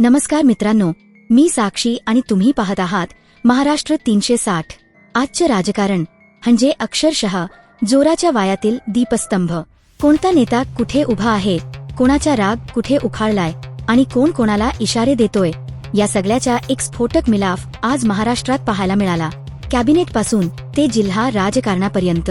नमस्कार मित्रांनो मी साक्षी आणि तुम्ही पाहत आहात महाराष्ट्र तीनशे साठ. आजचं राजकारण म्हणजे अक्षरशः जोराच्या वायातील दीपस्तंभ. कोणता नेता कुठे उभा आहे कोणाचा राग कुठे उखाळलाय आणि कोण कोणाला इशारे देतोय या सगळ्याचा एक स्फोटक मिलाफ आज महाराष्ट्रात पाहायला मिळाला. कॅबिनेटपासून ते जिल्हा राजकारणापर्यंत.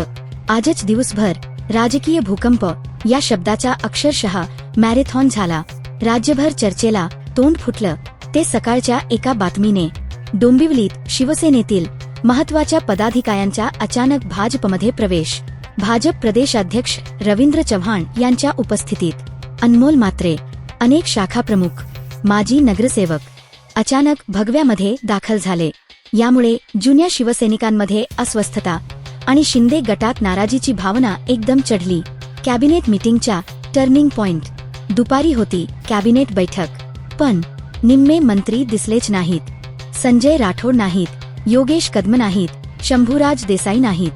आजच दिवसभर राजकीय भूकंप या शब्दाचा अक्षरशः मॅरेथॉन झाला. राज्यभर चर्चेला तोंड फुटलं. ते सकाळच्या एका बातमीने. डोंबिवलीत शिवसेनेतील महत्त्वाच्या पदाधिकाऱ्यांचा अचानक भाजपमध्ये प्रवेश. भाजप प्रदेशाध्यक्ष रवींद्र चव्हाण यांच्या उपस्थितीत. अनमोल मात्रे अनेक शाखा प्रमुख माजी नगरसेवक अचानक भगव्यामध्ये दाखल झाले. यामुळे जुन्या शिवसैनिकांमध्ये अस्वस्थता आणि शिंदे गटात नाराजीची भावना एकदम चढली. कॅबिनेट मिटिंगच्या टर्निंग पॉइंट. दुपारी होती कॅबिनेट बैठक. पण निम्मे मंत्री दिसलेच नाहीत. संजय राठोड नाहीत. योगेश कदम नाहीत. शंभूराज देसाई नाहीत.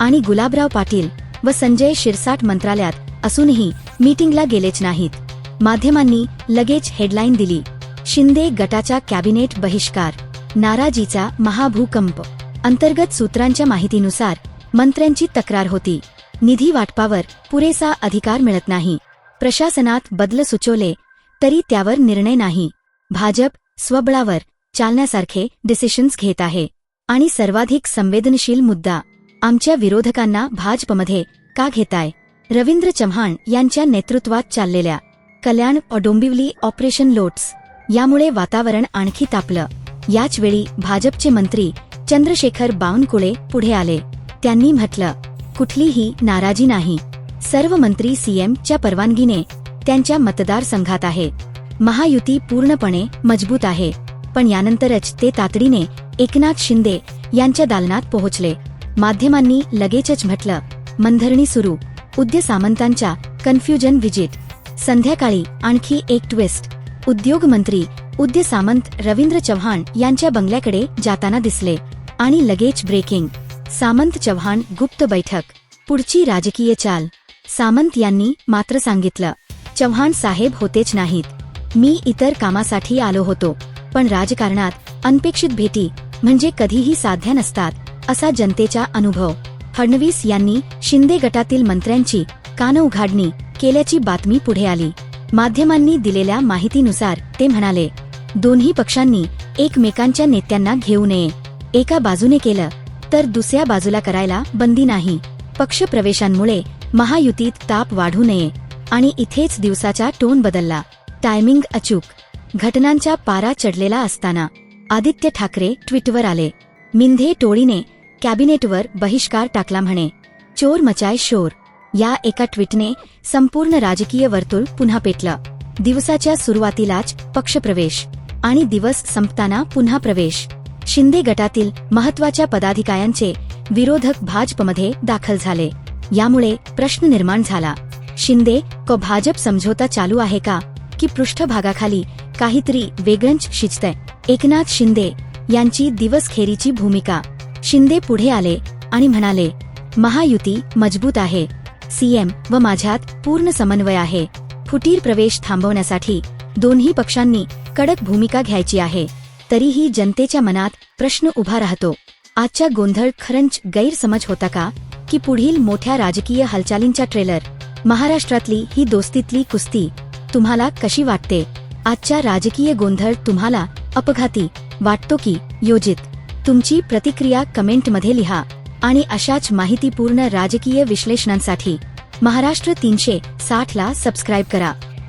आणि गुलाबराव पाटील व संजय शिरसाट मंत्रालयात असूनही मीटिंगला गेलेच नाहीत. माध्यमांनी लगेच हेडलाईन दिली. शिंदे गटाच्या कॅबिनेट बहिष्कार. नाराजीचा महाभूकंप. अंतर्गत सूत्रांच्या माहितीनुसार मंत्र्यांची तक्रार होती. निधी वाटपावर पुरेसा अधिकार मिळत नाही. प्रशासनात बदल सुचवले तरी त्यावर निर्णय नाही. भाजप स्वबळावर चालण्यासारखे डिसिशन्स घेत आहे. आणि सर्वाधिक संवेदनशील मुद्दा आमच्या विरोधकांना भाजपमध्ये का घेताय? रवींद्र चव्हाण यांच्या नेतृत्वात चाललेल्या कल्याण ऑडोंबिवली ऑपरेशन लोट्स यामुळे वातावरण आणखी तापलं. याचवेळी भाजपचे मंत्री चंद्रशेखर बावनकुळे पुढे आले. त्यांनी म्हटलं कुठलीही नाराजी नाही. सर्व मंत्री सीएमच्या परवानगीने त्यांच्या मतदारसंघात आहे. महायुती पूर्णपणे मजबूत आहे. पण यानंतरच ते तातडीने एकनाथ शिंदे यांच्या दालनात पोहोचले. माध्यमांनी लगेचच म्हटलं मंधरणी सुरू. उद्य सामंतांच्या कन्फ्युजन विजिट संध्याकाळी आणखी एक ट्विस्ट. उद्योग मंत्री उद्य सामंत रवींद्र चव्हाण यांच्या बंगल्याकडे जाताना दिसले. आणि लगेच ब्रेकिंग. सामंत चव्हाण गुप्त बैठक. पुढची राजकीय चाल. सामंत यांनी मात्र सांगितलं चव्हाण साहेब होतेच नाहीत. मी इतर कामासाठी आलो होतो पण राजकारणात अनपेक्षित भेटी म्हणजे कधीही साध्या नसतात असा जनतेचा अनुभव. फडणवीस यांनी शिंदे गटातील मंत्र्यांची कान उघाडणी केल्याची बातमी पुढे आली. माध्यमांनी दिलेल्या माहितीनुसार ते म्हणाले दोन्ही पक्षांनी एकमेकांच्या नेत्यांना घेऊ नये. एका बाजूने केलं तर दुसऱ्या बाजूला करायला बंदी नाही. पक्षप्रवेशांमुळे महायुतीत ताप वाढू नये. आणि इथेच दिवसाचा टोन बदलला. टायमिंग अचूक. घटनांचा पारा चढलेला असताना आदित्य ठाकरे ट्विटवर आले. मिंधे टोळीने कॅबिनेटवर बहिष्कार टाकला म्हणे. चोर मचाय शोर. या एका ट्विटने संपूर्ण राजकीय वर्तुळ पुन्हा पेटलं. दिवसाच्या सुरुवातीलाच पक्षप्रवेश आणि दिवस संपताना पुन्हा प्रवेश. शिंदे गटातील महत्त्वाच्या पदाधिकाऱ्यांचे विरोधक भाजपमध्ये दाखल झाले. यामुळे प्रश्न निर्माण झाला. शिंदे को भाजप समझोता चालू आहे का? की पृष्ठभागाखाली काहीतरी वेगळंच शिजतंय. एकनाथ शिंदे यांची दिवसखेरीची भूमिका. शिंदे पुढे आले आणि म्हणाले महायुती मजबूत आहे. सीएम व माझ्यात पूर्ण समन्वय आहे. फुटीर प्रवेश थांबवण्यासाठी दोन्ही पक्षांनी कडक भूमिका घ्यायची आहे. तरीही जनतेच्या मनात प्रश्न उभा राहतो. आजच्या गोंधळ खरंच गैरसमज होता का? की पुढील मोठ्या राजकीय हालचालींचा ट्रेलर महाराष्ट्रातली ही दोस्तीतली कुस्ती तुम्हाला कशी वाटते? आजच्या राजकीय गोंधळ तुम्हाला अपघाती वाटतो की योजित? तुमची प्रतिक्रिया कमेंटमध्ये लिहा आणि अशाच माहितीपूर्ण राजकीय विश्लेषणांसाठी महाराष्ट्र तीनशे साठला सबस्क्राईब करा.